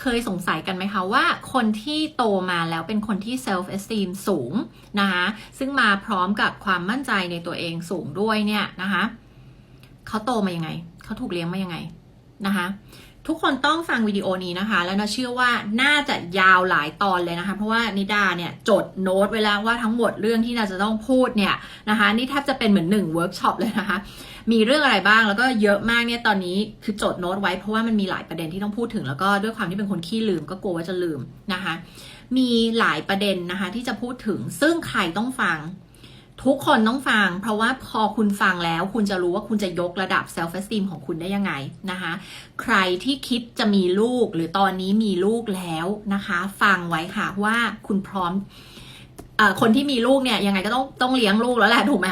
เคยสงสัยกันไหมคะว่าคนที่โตมาแล้วเป็นคนที่ self esteem สูงนะคะซึ่งมาพร้อมกับความมั่นใจในตัวเองสูงด้วยเนี่ยนะคะเขาโตมายังไง เขาถูกเลี้ยงมายังไงนะคะ ทุกคนต้องฟังวิดีโอนี้นะคะ แล้วนะเชื่อว่าน่าจะยาวหลายตอนเลยนะคะ เพราะว่านิดาเนี่ยจดโน้ตไว้แล้วว่าทั้งหมดเรื่องที่เราจะต้องพูดเนี่ยนะคะ นี่แทบจะเป็นเหมือนหนึ่งเวิร์กช็อปเลยนะคะ มีเรื่องอะไรบ้างแล้วก็เยอะมากเนี่ยตอนนี้คือจดโน้ตไว้เพราะว่ามันมีหลายประเด็นที่ต้องพูดถึง แล้วก็ด้วยความที่เป็นคนขี้ลืมก็กลัวว่าจะลืมนะคะ มีหลายประเด็นนะคะที่จะพูดถึงซึ่งใครต้องฟัง ทุกคนต้องฟัง เพราะว่าพอคุณฟังแล้วคุณจะรู้ว่าคุณจะยกระดับ self esteem ของคุณได้ยังไงนะคะ ใครที่คิดจะมีลูกหรือตอนนี้มีลูกแล้วนะคะ ฟังไว้ค่ะว่าคุณพร้อมออคนที่มีลูกเนี่ยยังไงก็ต้องต้องเลี้ยงลูกแล้วแหละถูกไหม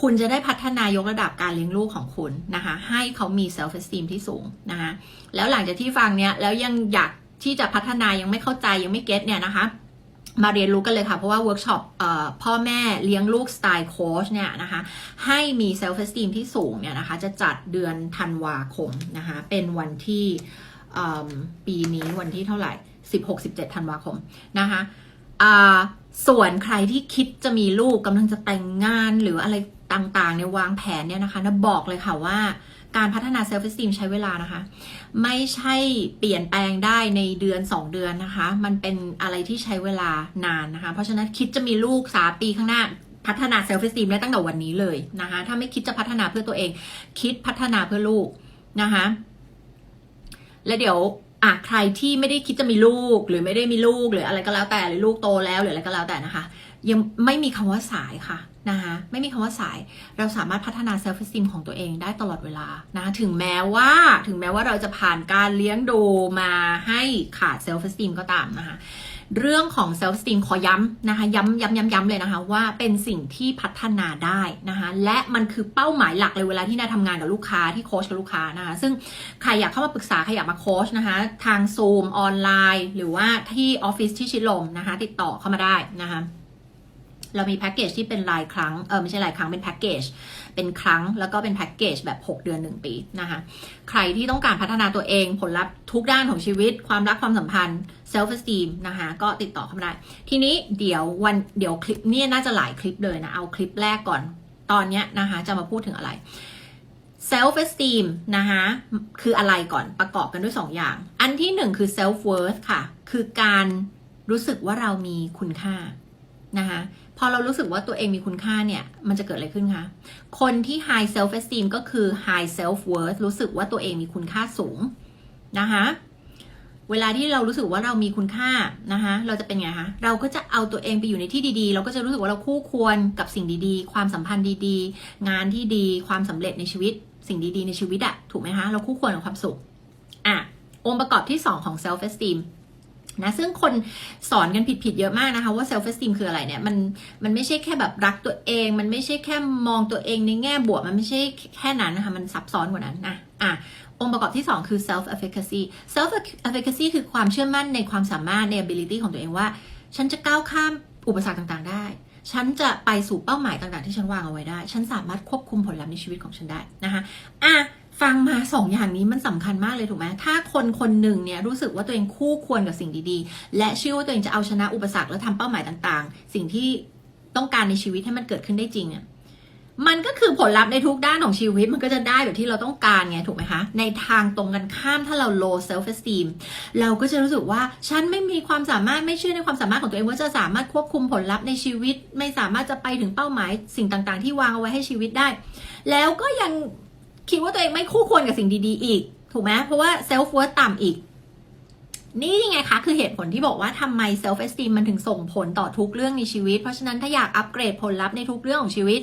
คุณจะได้พัฒนายกระดับการเลี้ยงลูกของคุณนะคะ ให้เขามี self esteem ที่สูงนะคะ แล้วหลังจากที่ฟังเนี่ยแล้วยังอยากที่จะพัฒนายังไม่เข้าใจยังไม่เก็ตเนี่ยนะคะ มาเรียนรู้กันเลยค่ะ เพราะว่าเวิร์กช็อปพ่อแม่เลี้ยงลูกสไตล์โค้ชเนี่ยนะคะ ให้มีเซลฟ์เอสติมที่สูงเนี่ยนะคะ จะจัดเดือนธันวาคมนะคะ เป็นวันที่ปีนี้วันที่เท่าไหร่ 16-17 ธันวาคมนะคะส่วนใครที่คิดจะมีลูกกำลังจะแต่งงานหรืออะไรต่างๆเน่วางแผนเนี่ยนะคะนะบอกเลยค่ะว่า การพัฒนาเซลฟ์เอสติมใช้เวลานะคะ ไม่ใช่เปลี่ยนแปลงได้ในเดือน 2 เดือนนะคะ มันเป็นอะไรที่ใช้เวลานานนะคะ เพราะฉะนั้นคิดจะมีลูกสาปีข้างหน้าพัฒนาเซลฟ์เอสติมได้ตั้งแต่วันนี้เลยนะคะ ถ้าไม่คิดจะพัฒนาเพื่อตัวเอง คิดพัฒนาเพื่อลูกนะคะ และเดี๋ยวอะใครที่ไม่ได้คิดจะมีลูกหรือไม่ได้มีลูกหรืออะไรก็แล้วแต่หรือลูกโตแล้วหรืออะไรก็แล้วแต่นะคะ ยังไม่มีคำว่าสายค่ะนะคะไม่มีคำว่าสายเราสามารถพัฒนาเซลฟ์ e ส t มของตัวเองได้ตลอดเวลานะคะถึงแม้ว่าถึงแม้ว่าเราจะผ่านการเลี้ยงดูมาให้ขาดเซลฟ์ e ส t มก็ตามนะคะเรื่องของเซลฟ์ e ส t มขอย้ำนะคะย้ำย้ำย้ำย้ำเลยนะคะ ว่าเป็นสิ่งที่พัฒนาได้นะคะและมันคือเป้าหมายหลักเลยเวลาที่นาทำงานกับลูกค้าที่โค้ชกับลูกค้านะคะซึ่งใครอยากเข้ามาปรึกษาใครอยากมาโค้ชนะคะทางซูมออนไลน์ หรือว่าที่ออฟฟิศที่ชิดลมนะคะ ติดต่อเข้ามาได้นะคะ เรามีแพ็กเกจที่เป็นรายครั้ง เออไม่ใช่รายครั้งเป็นแพ็กเกจ เป็นครั้งแล้วก็เป็นแพ็กเกจแบบ 6 เดือน 1 ปีนะคะ ใครที่ต้องการพัฒนาตัวเองผลลัพธ์ทุกด้านของชีวิต ความรักความสัมพันธ์ self esteem นะคะ ก็ติดต่อเข้ามาได้ ทีนี้เดี๋ยววันเดี๋ยวคลิปนี่น่าจะหลายคลิปเลยนะ เอาคลิปแรกก่อน ตอนเนี้ยนะคะจะมาพูดถึงอะไร self esteem นะคะคืออะไรก่อนประกอบกันด้วย 2 อย่าง อันที่หนึ่งคือ self worth ค่ะ คือการรู้สึกว่าเรามีคุณค่า นะคะพอเรารู้สึกว่าตัวเองมีคุณค่าเนี่ย มันจะเกิดอะไรขึ้นคะ คนที่ high self esteem ก็คือ high self worth รู้สึกว่าตัวเองมีคุณค่าสูงนะคะเวลาที่เรารู้สึกว่าเรามีคุณค่านะคะเราจะเป็นไงคะเราก็จะเอาตัวเองไปอยู่ในที่ดีๆ เราก็จะรู้สึกว่าเราคู่ควรกับสิ่งดีๆ ความสัมพันธ์ดีๆ งานที่ดี ความสำเร็จในชีวิต สิ่งดีๆ ในชีวิตอะถูกไหมคะเราคู่ควรกับความสุขอะองค์ประกอบที่ 2 ของ self esteem นะซึ่งคนสอนกันผิดๆเยอะมากนะคะว่า self esteem คืออะไรเนี่ยมันมันไม่ใช่แค่แบบรักตัวเอง มันไม่ใช่แค่มองตัวเองในแง่บวก มันไม่ใช่แค่นั้นนะคะมันซับซ้อนกว่านั้นนะอะองค์ประกอบที่ 2 คือ self efficacy self efficacy คือความเชื่อมั่นในความสามารถใน ability ของตัวเองว่า ฉันจะก้าวข้ามอุปสรรคต่างๆ ได้ ฉันจะไปสู่เป้าหมายต่างๆ ที่ฉันวางเอาไว้ได้ ฉันสามารถควบคุมผลลัพธ์ในชีวิตของฉันได้นะคะอะ ฟังมาสองอย่างนี้มันสำคัญมากเลยถูกไหมถ้าคนคนหนึ่งเนี่ยรู้สึกว่าตัวเองคู่ควรกับสิ่งดีๆ และเชื่อว่าตัวเองจะเอาชนะอุปสรรคและทำเป้าหมายต่างๆ สิ่งที่ต้องการในชีวิตให้มันเกิดขึ้นได้จริงอะมันก็คือผลลัพธ์ในทุกด้านของชีวิตมันก็จะได้แบบที่เราต้องการไงถูกไหมคะ ในทางตรงกันข้ามถ้าเรา low self esteem เราก็จะรู้สึกว่าฉันไม่มีความสามารถไม่เชื่อในความสามารถของตัวเองว่าจะสามารถควบคุมผลลัพธ์ในชีวิต ไม่สามารถจะไปถึงเป้าหมาย สิ่งต่างๆ ที่วางเอาไว้ให้ชีวิตได้ แล้วก็ยัง คิดว่าตัวเองไม่คู่ควรกับสิ่งดีๆ อีก ถูกไหมเพราะว่า self worth ต่ำอีก นี่ยังไงคะ คือเหตุผลที่บอกว่าทำไม self esteem มันถึงส่งผลต่อทุกเรื่องในชีวิต เพราะฉะนั้นถ้าอยากอัปเกรดผลลัพธ์ในทุกเรื่องของชีวิต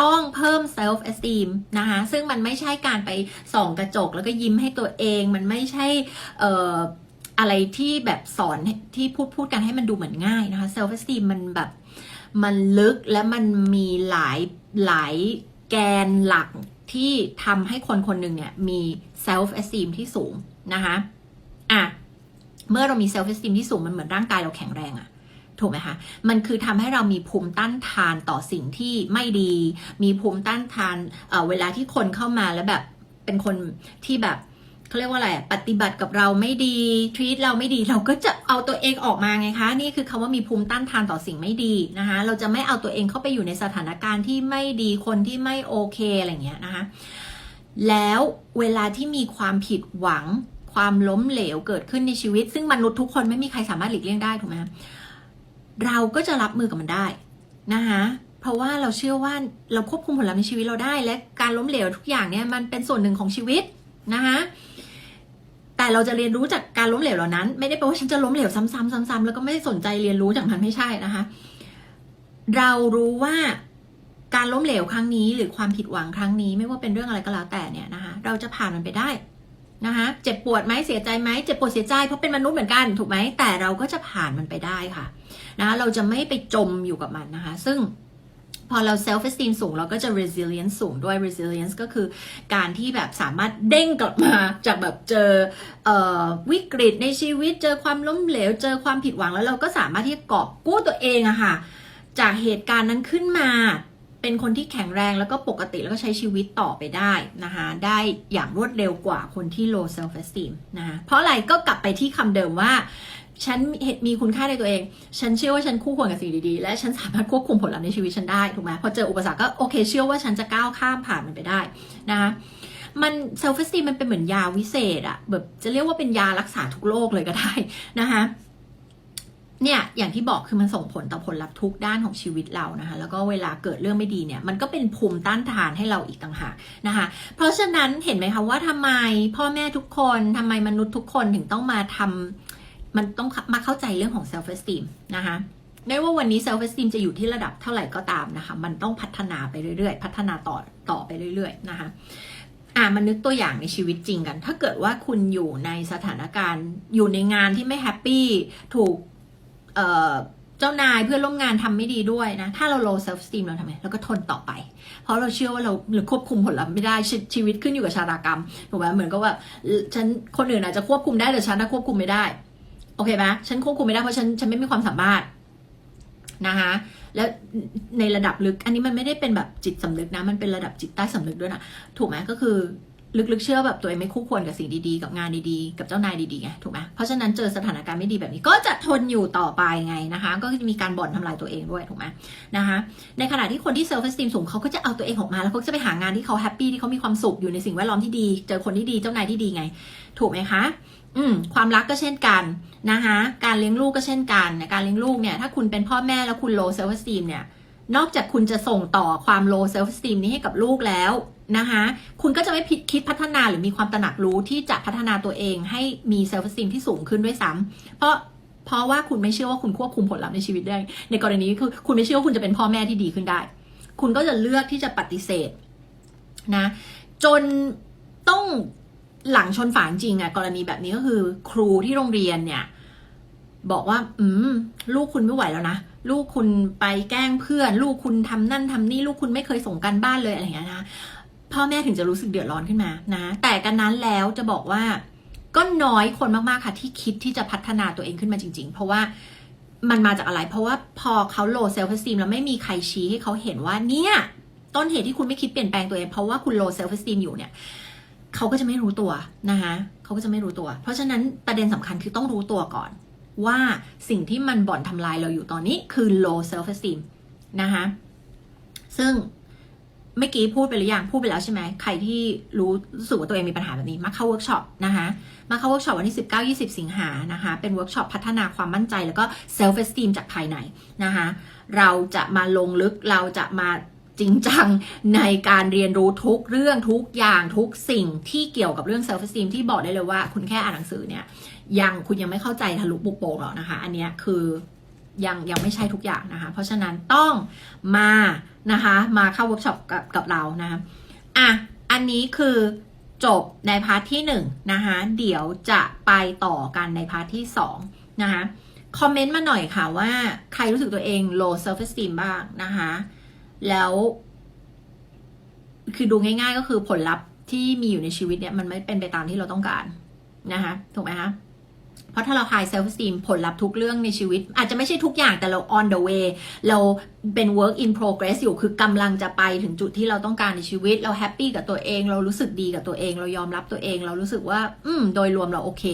ต้องเพิ่ม self esteem นะคะ ซึ่งมันไม่ใช่การไปส่องกระจก แล้วก็ยิ้มให้ตัวเอง มันไม่ใช่เอ่ออะไรที่แบบสอนที่พูดพูดกันให้มันดูเหมือนง่ายนะคะ self esteem มันแบบมันลึกและมันมีหลายหลายแกนหลัก ที่ทำให้คนคนหนึ่งเนี่ยมี self esteem ที่สูงนะคะอะเมื่อเรามี self esteem ที่สูงมันเหมือนร่างกายเราแข็งแรงอะถูกไหมคะ มันคือทำให้เรามีภูมิต้านทานต่อสิ่งที่ไม่ดี มีภูมิต้านทานเเวลาที่คนเข้ามาแล้วแบบเป็นคนที่แบบ เขาเรียกว่าอะไรปฏิบัติกับเราไม่ดี treat เราไม่ดีเราก็จะเอาตัวเองออกมาไงคะ นี่คือคำว่ามีภูมิต้านทานต่อสิ่งไม่ดีนะคะเราจะไม่เอาตัวเองเข้าไปอยู่ในสถานการณ์ที่ไม่ดีคนที่ไม่โอเคอะไรอย่างเงี้ยนะคะแล้วเวลาที่มีความผิดหวังความล้มเหลวเกิดขึ้นในชีวิต ซึ่งมนุษย์ทุกคนไม่มีใครสามารถหลีกเลี่ยงได้ถูกไหมเราก็จะรับมือกับมันได้นะคะเพราะว่าเราเชื่อว่าเราควบคุมผลลัพธ์ในชีวิตเราได้ และการล้มเหลวทุกอย่างเนี่ยมันเป็นส่วนหนึ่งของชีวิตนะคะ แต่เราจะเรียนรู้จากการล้มเหลวเหล่านั้น ไม่ได้แปลว่าฉันจะล้มเหลวซ้ำๆซ้ำๆแล้วก็ไม่ได้สนใจเรียนรู้จากมันไม่ใช่นะคะ เรารู้ว่าการล้มเหลวครั้งนี้ หรือความผิดหวังครั้งนี้ ไม่ว่าเป็นเรื่องอะไรก็แล้วแต่เนี่ยนะคะเราจะผ่านมันไปได้นะคะเจ็บปวดไหมเสียใจไหมเจ็บปวดเสียใจเพราะเป็นมนุษย์เหมือนกันถูกไหมแต่เราก็จะผ่านมันไปได้ค่ะนะคะเราจะไม่ไปจมอยู่กับมันนะคะ ซึ่ง พอเรา self esteem สูงเราก็จะ resilience สูงด้วย resilience ก็คือการที่แบบสามารถเด้งกลับมาจากแบบเจอเออวิกฤตในชีวิต เจอความล้มเหลว เจอความผิดหวังแล้วเราก็สามารถที่จะกอบกู้ตัวเองอะค่ะ จากเหตุการณ์นั้นขึ้นมา เป็นคนที่แข็งแรงแล้วก็ปกติแล้วก็ใช้ชีวิตต่อไปได้นะคะได้อย่างรวดเร็วกว่าคนที่ low self esteem นะคะเพราะอะไรก็กลับไปที่คำเดิมว่า ฉันมีคุณค่าในตัวเอง ฉันเชื่อว่าฉันคู่ควรกับสิ่งดีๆ และฉันสามารถควบคุมผลลัพธ์ในชีวิตฉันได้ถูกไหมพอเจออุปสรรคก็โอเค เชื่อว่าฉันจะก้าวข้ามผ่านมันไปได้นะคะมันเซลฟ์ e สตีมันเป็นเหมือนยาวิเศษอะแบบจะเรียกว่าเป็นยารักษาทุกโรคเลยก็ได้นะคะเนี่ยอย่างที่บอกคือมันส่งผลต่อผลลัพธ์ทุกด้านของชีวิตเรานะคะแล้วก็เวลาเกิดเรื่องไม่ดีเนี่ยมันก็เป็นภูมิต้านทานให้เราอีกต่างหากนะคะเพราะฉะนั้นเห็นไหมคะว่าทำไมพ่อแม่ทุกคนทำไมมนุษย์ทุกคนถึงต้องมาทำ มันต้องมาเข้าใจเรื่องของ self esteem นะคะไม่ว่าวันนี้ self esteem จะอยู่ที่ระดับเท่าไหร่ก็ตามนะคะ มันต้องพัฒนาไปเรื่อยๆ พัฒนาต่อต่อไปเรื่อยๆนะคะอ่ามันนึกตัวอย่างในชีวิตจริงกัน ถ้าเกิดว่าคุณอยู่ในสถานการณ์อยู่ในงานที่ไม่แฮปปี้ถูกเอ่อจ้านายเพื่อนร่วมงานทำไม่ดีด้วยนะ ถ้าเรา low self esteem เราทำไมเราก็ทนต่อไป เพราะเราเชื่อว่าเราหรือควบคุมผลลัพธ์ไม่ได้ชชีวิตขึ้นอยู่กับชะตากรรมถูกไหมเหมือนกับว่าฉันคนอื่นอาจจะควบคุมได้แต่ฉันน่ะควบคุมไม่ได้ โอเคไหมฉันควบคุมไม่ได้เพราะฉันฉันไม่มีความสามารถนะคะแล้วในระดับลึกอันนี้มันไม่ได้เป็นแบบจิตสำนึกนะ มันเป็นระดับจิตใต้สำนึกด้วยนะถูกไหมก็คือลึกๆเชื่อแบบตัวเองไม่คู่ควรกับสิ่งดีๆ กับงานดีๆ กับเจ้านายดีๆไงถูกไหมเพราะฉะนั้นเจอสถานการณ์ไม่ดีแบบนี้ ก็จะทนอยู่ต่อไปไงนะคะ ก็จะมีการบ่อนทำลายตัวเองด้วยถูกไหมนะคะในขณะที่คนที่เซลฟ์เอสติมสูงเขาก็จะเอาตัวเองออกมาแล้วเขาจะไปหางานที่เขาแฮปปี้ที่เขามีความสุขอยู่ในสิ่งแวดล้อมที่ดี เจอคนที่ดีเจ้านายที่ดีไง ถูกไหมคะ อืมความรักก็เช่นกันนะคะการเลี้ยงลูกก็เช่นกันในการเลี้ยงลูกเนี่ยถ้าคุณเป็นพ่อแม่แล้วคุณ low self esteem เนี่ยนอกจากคุณจะส่งต่อความ low self esteem นี้ให้กับลูกแล้วนะคะคุณก็จะไม่ผิดคิดพัฒนาหรือมีความตระหนักรู้ที่จะพัฒนาตัวเองให้มี self esteem ที่สูงขึ้นด้วยซ้ำเพราะเพราะว่าคุณไม่เชื่อว่าคุณควบคุมผลลัพธ์ในชีวิตได้ ในกรณีคือคุณไม่เชื่อว่าคุณจะเป็นพ่อแม่ที่ดีขึ้นได้ คุณก็จะเลือกที่จะปฏิเสธนะ จนต้อง หลังชนฝาจริงอะกรณีแบบนี้ก็คือ ครูที่โรงเรียนเนี่ย บอกว่า อืม ลูกคุณไม่ไหวแล้วนะลูกคุณไปแกล้งเพื่อน ลูกคุณทำนั่นทำนี่ ลูกคุณไม่เคยส่งกันบ้านเลยอะไรอย่างเงี้ยนะพ่อแม่ถึงจะรู้สึกเดือดร้อนขึ้นมานะ แต่กันนั้นแล้วจะบอกว่า ก็น้อยคนมากๆค่ะที่คิดที่จะพัฒนาตัวเองขึ้นมาจริง ๆ เพราะว่ามันมาจากอะไร เพราะว่าพอเขา low self esteem แล้วไม่มีใครชี้ให้เขาเห็นว่าเนี่ย ต้นเหตุที่คุณไม่คิดเปลี่ยนแปลงตัวเองเพราะว่าคุณ low self esteem อยู่เนี่ย เขาก็จะไม่รู้ตัวนะคะเขาก็จะไม่รู้ตัว เพราะฉะนั้นประเด็นสำคัญคือต้องรู้ตัวก่อน ว่าสิ่งที่มันบ่อนทำลายเราอยู่ตอนนี้คือ low self esteem นะคะซึ่งเมื่อกี้พูดไปหรือยังพูดไปแล้วใช่ไหมใครที่รู้สึกว่าตัวเองมีปัญหาแบบนี้มาเข้าเวิร์กช็อปนะคะมาเข้าเวิร์กช็อปวันที่ 19-20 สิงหานะคะเป็นเวิร์กช็อปพัฒนาความมั่นใจแล้วก็ self esteem จากภายในนะคะเราจะมาลงลึกเราจะมา จริงจังในการเรียนรู้ทุกเรื่องทุกอย่างทุกสิ่งที่เกี่ยวกับเรื่อง self esteem ที่บอกได้เลยว่า คุณแค่อ่านหนังสือเนี่ย ยังคุณยังไม่เข้าใจทะลุปุโปงหรอกนะคะ อันนี้คือยังยังไม่ใช่ทุกอย่างนะคะ เพราะฉะนั้นต้องมานะคะมาเข้าเวิร์กช็อปกับกับเรานะคะอะอันนี้คือจบในพาร์ทที่หนึ่งนะคะเดี๋ยวจะไปต่อกันในพาร์ทที่สองนะคะคอมเมนต์มาหน่อยค่ะว่าใครรู้สึกตัวเอง low self esteem บ้างนะคะ แล้ว คือดูง่ายๆ ก็คือผลลัพธ์ที่มีอยู่ในชีวิตเนี่ยมันไม่เป็นไปตามที่เราต้องการนะคะถูกไหมคะเพราะถ้าเรา high self esteem ผลลัพธ์ทุกเรื่องในชีวิต อาจจะไม่ใช่ทุกอย่างแต่เรา on the way เราเป็น work in progress อยู่คือกำลังจะไปถึงจุดที่เราต้องการในชีวิต เราแฮปปี้กับตัวเอง เรารู้สึกดีกับตัวเอง เรายอมรับตัวเอง เรารู้สึกว่า อืม โดยรวมเราโอเค